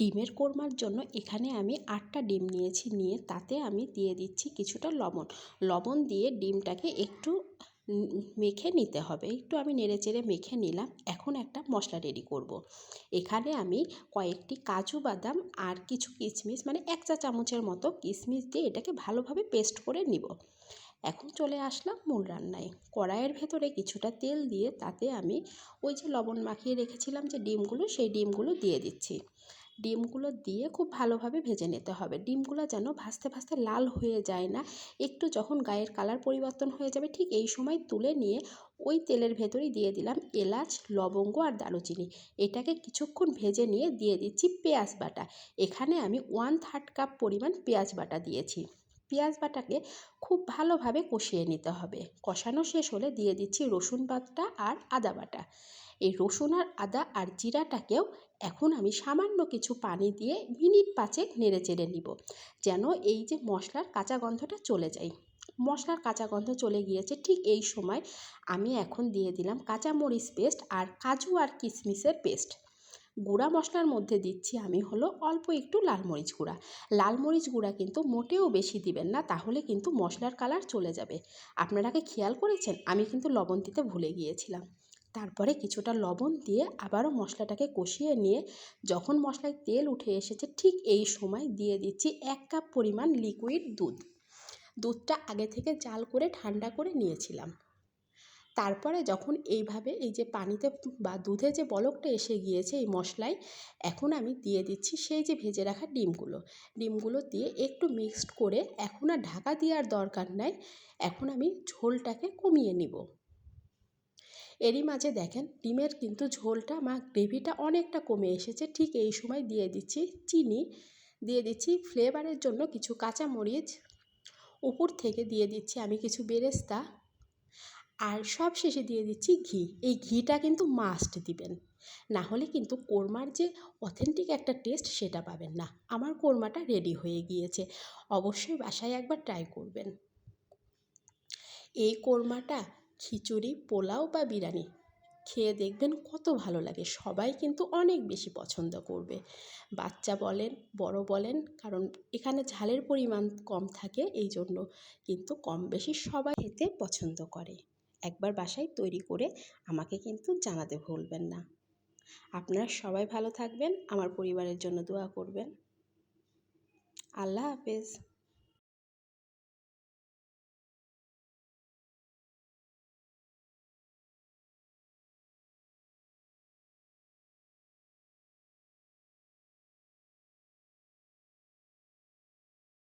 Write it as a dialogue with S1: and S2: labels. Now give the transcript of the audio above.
S1: ডিমের কোরমার জন্য এখানে আমি আটটা ডিম নিয়েছি, নিয়ে তাতে আমি দিয়ে দিচ্ছি কিছুটা লবণ। লবণ দিয়ে ডিমটাকে একটু মেখে নিতে হবে। একটু আমি নেড়ে চেড়ে মেখে নিলাম। এখন একটা মশলা রেডি করব। এখানে আমি কয়েকটি কাজু বাদাম আর কিছু কিশমিশ মানে এক চা চামচের মতো কিশমিশ দিয়ে এটাকে ভালোভাবে পেস্ট করে নিব। এখন চলে আসলাম মূল রান্নায়। কড়াইয়ের ভেতরে কিছুটা তেল দিয়ে তাতে আমি ওই যে লবণ মাখিয়ে রেখেছিলাম যে ডিমগুলো, সেই ডিমগুলো দিয়ে দিচ্ছি। ডিমগুলো দিয়ে খুব ভালোভাবে ভেজে নিতে হবে। ডিমগুলো যেন ভাজতে ভাজতে লাল হয়ে যায় না। একটু যখন গায়ের কালার পরিবর্তন হয়ে যাবে, ঠিক এই সময় তুলে নিয়ে ওই তেলের ভেতরেই দিয়ে দিলাম এলাচ, লবঙ্গ আর দারুচিনি। এটাকে কিছুক্ষণ ভেজে নিয়ে দিয়ে দিচ্ছি পেঁয়াজ বাটা। এখানে আমি ওয়ান থার্ড কাপ পরিমাণ পেঁয়াজ বাটা দিয়েছি। পেঁয়াজ বাটাকে খুব ভালোভাবে কষিয়ে নিতে হবে। কষানো শেষ হলে দিয়ে দিচ্ছি রসুন বাটা আর আদা বাটা। এই রসুন আর আদা আর জিরাটাকেও এখন আমি সামান্য কিছু পানি দিয়ে মিনিট পাঁচেক নেড়ে চেড়ে নিব, যেন এই যে মশলার কাঁচা গন্ধটা চলে যায়। মশলার কাঁচা গন্ধ চলে গিয়েছে ঠিক এই সময় আমি এখন দিয়ে দিলাম কাঁচামরিচ পেস্ট আর কাজু আর কিশমিশের পেস্ট। গুঁড়া মশলার মধ্যে দিচ্ছি আমি হলো অল্প একটু লাল মরিচ গুঁড়া। লাল মরিচ গুঁড়া কিন্তু মোটেও বেশি দিবেন না, তাহলে কিন্তু মশলার কালার চলে যাবে। আপনারা কি খেয়াল করেছেন? আমি কিন্তু লবণ দিতে ভুলে গিয়েছিলাম। তারপরে কিছুটা লবণ দিয়ে আবারও মশলাটাকে কষিয়ে নিয়ে যখন মশলায় তেল উঠে এসেছে ঠিক এই সময় দিয়ে দিচ্ছি এক কাপ পরিমাণ লিকুইড দুধ। দুধটা আগে থেকে জাল করে ঠান্ডা করে নিয়েছিলাম। তারপরে যখন এইভাবে এই যে পানিতে বা দুধে যে বলকটা এসে গিয়েছে এই মশলায়, এখন আমি দিয়ে দিচ্ছি সেই যে ভেজে রাখা ডিমগুলো। ডিমগুলো দিয়ে একটু মিক্সড করে এখন আর ঢাকা দেওয়ার দরকার নাই, এখন আমি ঝোলটাকে কমিয়ে নিব। এরই মাঝে দেখেন ডিমের কিন্তু ঝোলটা বা গ্রেভিটা অনেকটা কমে এসেছে, ঠিক এই সময় দিয়ে দিচ্ছি চিনি, দিয়ে দিচ্ছি ফ্লেভারের জন্য কিছু কাঁচামরিচ, উপর থেকে দিয়ে দিচ্ছি আমি কিছু বেরেস্তা আর সব শেষে দিয়ে দিচ্ছি ঘি। এই ঘিটা কিন্তু মাস্ট দিবেন। না হলে কিন্তু কোরমার যে অথেন্টিক একটা টেস্ট সেটা পাবেন না। আমার কোরমাটা রেডি হয়ে গিয়েছে। অবশ্যই বাসায় একবার ট্রাই করবেন। এই কোরমাটা খিচুড়ি, পোলাও বা বিরিয়ানি খেয়ে দেখবেন কত ভালো লাগে। সবাই কিন্তু অনেক বেশি পছন্দ করবে। বাচ্চা বলেন, বড় বলেন, কারণ এখানে ঝালের পরিমাণ কম থাকে এই জন্য কিন্তু কম বেশি সবাই খেতে পছন্দ করে। একবার বাসায় তৈরি করে আমাকে কিন্তু জানাতে ভুলবেন না। আপনারা সবাই ভালো থাকবেন, আমার পরিবারের জন্য দোয়া করবেন। আল্লাহ হাফেজ।